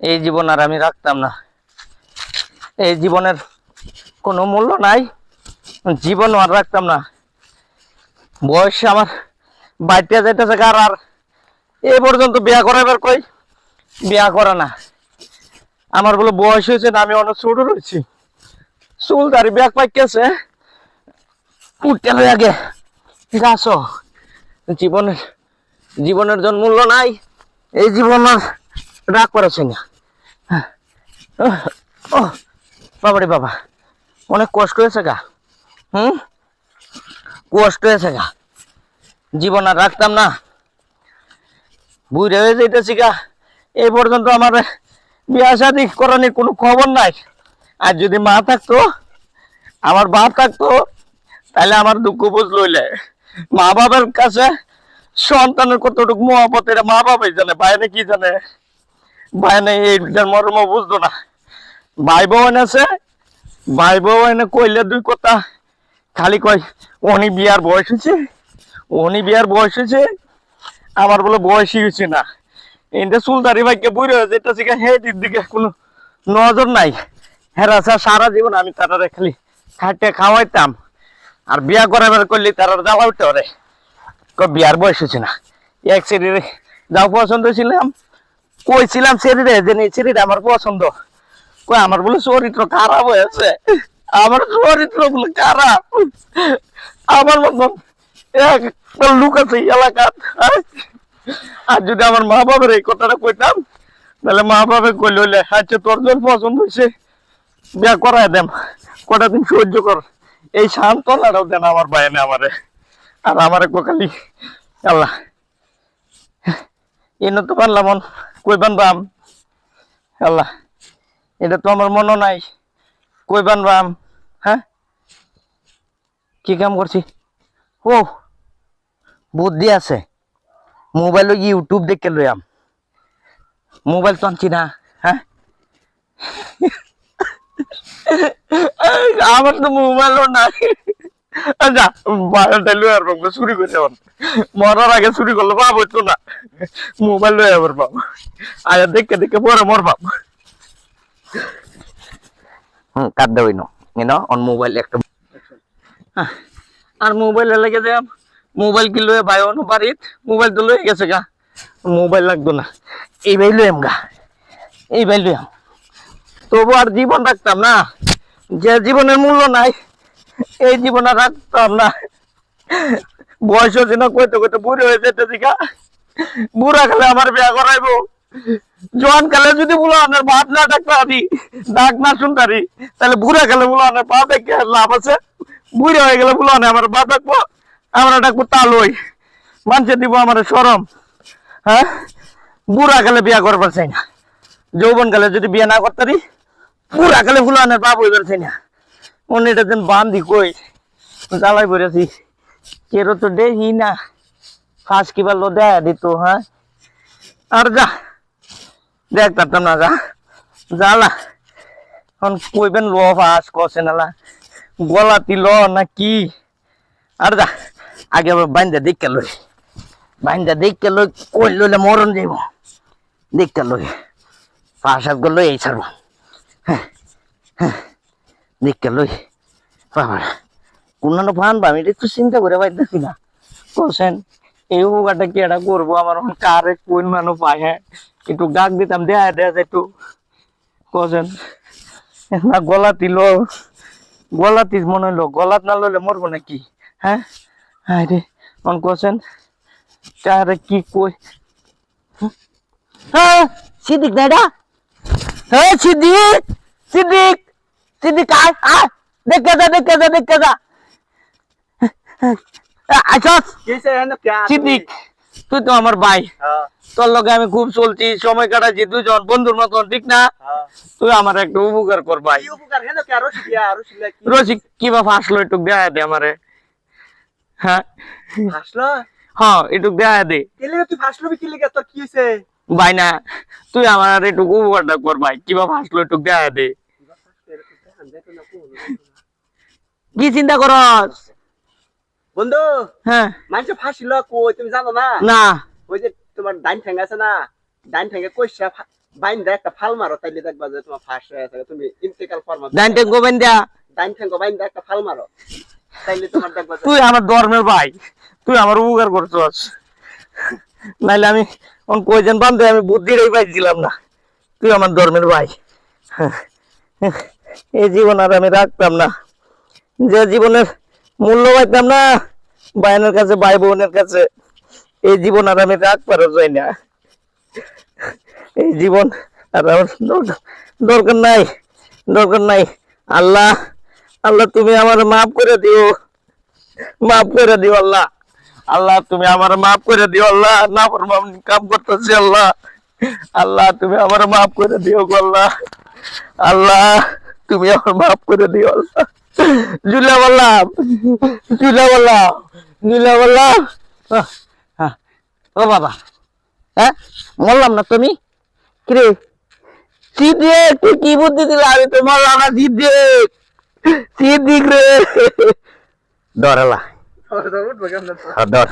এই জীবন আর আমি রাখতাম না। এই জীবনের কোনো মূল্য নাই জীবন আর রাখতাম না। বয়স আমার বাইতে যাইতেছে কার আর এই পর্যন্ত বিয়া করাবার কই? বিয়া করা না। আমার বলে বয়স হয়েছে না, আমি অনেক ছোট রয়েছি। চুল দাড়ি ব্যাগ পাইতেছে। উঠতে লই আগে গাছ জীবনের জীবনের জন মূল্য নাই, এই জীবন রাগ করেছে না। ও বাবা, অনেক কষ্ট হয়েছে গা। হুম? কষ্ট হয়েছে গা। জীবন আর রাখতাম না। বুড়ে হয়ে যাইতেছি গা। এই পর্যন্ত আমার বিয়া শাদি করানোর কোনো খবর নাই। আর যদি মা থাকতো, আমার বাপ থাকতো, তাহলে আমার দুঃখ বুঝ লইলে মা বাবার কাছে সন্তানের কতটুকু মহাপত এটা মা বাবাই জানে বাইরে কি জানে? বাইরে এইটার মর্ম বুঝতো না। ভাই বোন আছে। ভাই বোন কইলে দুই কথা। খালি কয়, উনি বিয়ার বয়স হয়েছে। উনি বিয়ার বয়স হয়েছে। আমার বলে বয়সই হয়েছে না। এটা চুলদারি ভাইকে বুড়ে হয়েছে এটা শিখে হে দিক কোনো নজর নাই। হেরা সারা জীবন আমি তারা খালি খাটে খাওয়াইতাম। আর বিয়া করাবার করলে তারা জ্বালা পারে কই বিয়ার বয়স হয়েছে না। এক সিঁড়ির, যাও পছন্দ ছিলাম কইছিলাম সিঁড়িরে, যে সিঁড়িটা আমার পছন্দ। আমার বলে চরিত্র খারাপ হয়েছে। আমার চরিত্র বলে খারাপ। আমার মতন একটা লোক আছে এলাকার। আর যদি আমার মা বাবার এই কথাটা কইতাম, তাহলে মা বাবা কইলে হইলে আচ্ছা তোর জন্য পছন্দ হয়েছে, বিয়া করাই দেম। কটা দিন সহ্য কর। এই শান্ত সান্ত্বনাটাও দেন আমার বাইনে আমারে। আর আমারে কোকালি আল্লাহ। এনে তো পারলাম কই বানবাম আল্লাহ। এটা তো আমার মনে নাই। কই বানবাম হ্যাঁ? কি কাম করছি? ও, বুদ্ধি আছে। মোবাইল ইউটিউব দেখে লইয়াম মোবাইল তো আনছি না হ্যাঁ? আমার তো মোবাইলও নাই। আচ্ছা মোবাইলটা লই আর মরার আগে চুরি করলে হইতো না। মোবাইল লই আবার বাপ আয়া দেখে দেখে পরে মর বাপ হুম, কাট দেবই নো অন মোবাইল একটা আর মোবাইল লাগে যে মোবাইল কি লয়ে ভাই অন্য বাড়িত মোবাইল তো লয়ে গেছে গা। মোবাইল লাগতো না। এই ভাই লইম গা এই ভাই লইম তবু আর জীবন রাখতাম না। যে জীবনের মূল্য নাই, এই জীবন আর রাখতাম না। বয়স হচ্ছে না, কইতে কইতে বুড়ি হয়ে যেতে দিকা বুড়া কালে আমার বিয়া করাইবো। জোয়ান কালে যদি বলো আপনার ভাত না ডাকতে পারি ডাক না শুনতে পারি তাহলে বুড়া কালে বলো আপনার পা দেখে লাভ আছে? বুড়ি হয়ে গেলে বলো আমার পা ডাকবো, আমরা ডাকবো তালই মানুষে দিব আমার সরম হ্যাঁ? বুড়া কালে বিয়া করবার চাই না, যৌবন কালে যদি বিয়া না করতে পারি বুড়া কালে বলো আনার পা বইবার চাই না। অন্য এটা দিন বান্ধি কই, জ্বালাই পড়েছি, কেরো তো দেখি না, ফাঁস কিবার লো দেয়া দিত হ্যাঁ? আর যা। দেখ পারতাম না যা। জ্বালা। এখন কইবেন, লো ফাঁস কষে নালা গলাতি ল না কি? আর যা, আগে আবার বাইন্দা দেখতে লই। বাইন্দা দেখতে লই, কই লইলে মরণ যাইব? দেখতে লই। পাঁচ সাত গেল এই ছাড়ব। দেখতে লই। বাবা কোন ফান আমি এটা একটু চিন্তা করে পাইতেছি না। কোসেন এই উপকারটা কি এটা করব? আমার কারে কোন মানুষ পায় হ্যাঁ? একটু গাক দিতাম, দেয়া দেয়া যায় একটু কোসেন না, গলাতি লো, গলাতি মনে হইল, গলাত না লইলে মরবো নাকি? হ্যাঁ? হ্যাঁ রে অন কোসেন তারে কি কই? হ্যাঁ সিদ্দিক না এটা? হ্যাঁ সিদ্দিক সিদ্দিক সিদ্দিক, আয় আয়, দেখে যা দেখে যা দেখে যা। সিদ্দিক তুই তো আমার ভাই। তোর লগে আমি খুব চলছি সময় কাটাচ্ছি দুজন বন্ধুর মতন ঠিক না? তুই আমার একটা উপকার কর ভাই। রসিক কিবা ফাঁসলো একটু দেয়া দে আমারে। হ্যাঁ। হ্যাঁ একটু দেয়া দে। ভাই না তুই আমার একটু উপকারটা কর ভাই। কিবা ফাঁসলো একটু দেয়া দে। কি চিন্তা করস? বন্ধু হ্যাঁ। মানুষ ফাঁসিল কই? তুমি জানো না? না। ওই যে তোমার ডাইন ঠ্যাঙ্গা আছে না? ডাইন ঠ্যাঙ্গা কইসা বাইন্দা একটা ফাল মারো তাইলে দেখবা যে তোমার ফাঁস হয়ে আছে তুমি ইন্তেকাল ফরমা ডাইন টেঙ্গো বাইন্দা। ডাইন ঠ্যাঙ্গো বাইন্দা একটা ফাল মারো। তাইলে তোমার দেখবা তুই আমার ধর্মের ভাই। তুই আমার উপকার করছস। নাইলে আমি অন কয়জন বান্ধব আমি বুদ্ধিটাই দিলাম না। তুই আমার ধর্মের ভাই। এই জীবন আর আমি রাখতাম না। যে জীবনের মূল্য পাইতাম না। ভাইনের কাছে, ভাই বোনের কাছে। এই জীবন আর আমি রাখবার যাই না। এই জীবন আর আমার দরকার- নাই, দরকার নাই। আল্লাহ আল্লাহ তুমি আমার মাফ করে দিও। মাফ করে দিও আল্লাহ। আল্লাহ তুমি আমার মাফ করে দিও আল্লাহ। না আমি কাম করতেছি আল্লাহ। আল্লাহ তুমি আমার মাফ করে দিও আল্লাহ। আল্লাহ, তুমি আমার মাফ করে দিও আল্লাহ। জুলা বললাম জুলা বললাম জুলা বললাম আহ, ও বাবা। হ্যাঁ বললাম না তুমি? কিরে? দিয়ে তুই কি বুদ্ধি দিলা? আমি তো বললাম না সিদ্দিক। সিদ্দিক রে। ডরালা ডর